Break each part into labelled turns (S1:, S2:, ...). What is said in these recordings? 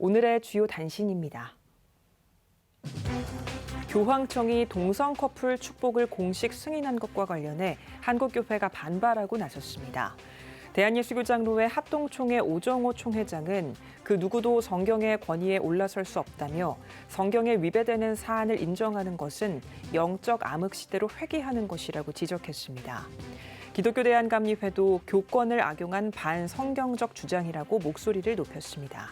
S1: 오늘의 주요 단신입니다. 교황청이 동성 커플 축복을 공식 승인한 것과 관련해 한국교회가 반발하고 나섰습니다. 대한예수교장로회 합동총회 오정호 총회장은 그 누구도 성경의 권위에 올라설 수 없다며 성경에 위배되는 사안을 인정하는 것은 영적 암흑 시대로 회귀하는 것이라고 지적했습니다. 기독교 대한감리회도 교권을 악용한 반성경적 주장이라고 목소리를 높였습니다.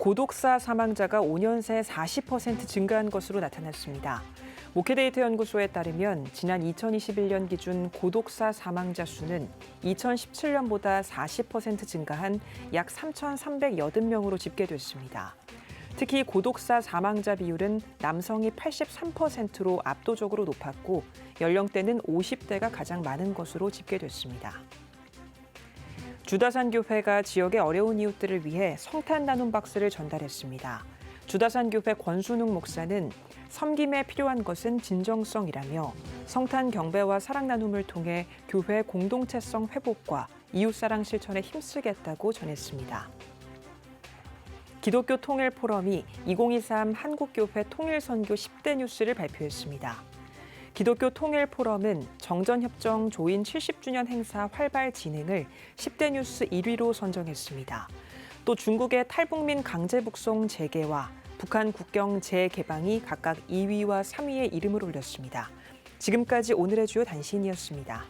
S1: 고독사 사망자가 5년 새 40% 증가한 것으로 나타났습니다. 모케데이터 연구소에 따르면 지난 2021년 기준 고독사 사망자 수는 2017년보다 40% 증가한 약 3,380명으로 집계됐습니다. 특히 고독사 사망자 비율은 남성이 83%로 압도적으로 높았고 연령대는 50대가 가장 많은 것으로 집계됐습니다. 주다산 교회가 지역의 어려운 이웃들을 위해 성탄 나눔 박스를 전달했습니다. 주다산 교회 권순웅 목사는 섬김에 필요한 것은 진정성이라며 성탄 경배와 사랑 나눔을 통해 교회 공동체성 회복과 이웃사랑 실천에 힘쓰겠다고 전했습니다. 기독교 통일 포럼이 2023 한국교회 통일선교 10대 뉴스를 발표했습니다. 기독교 통일 포럼은 정전협정 조인 70주년 행사 활발 진행을 10대 뉴스 1위로 선정했습니다. 또 중국의 탈북민 강제 북송 재개와 북한 국경 재개방이 각각 2위와 3위에 이름을 올렸습니다. 지금까지 오늘의 주요 단신이었습니다.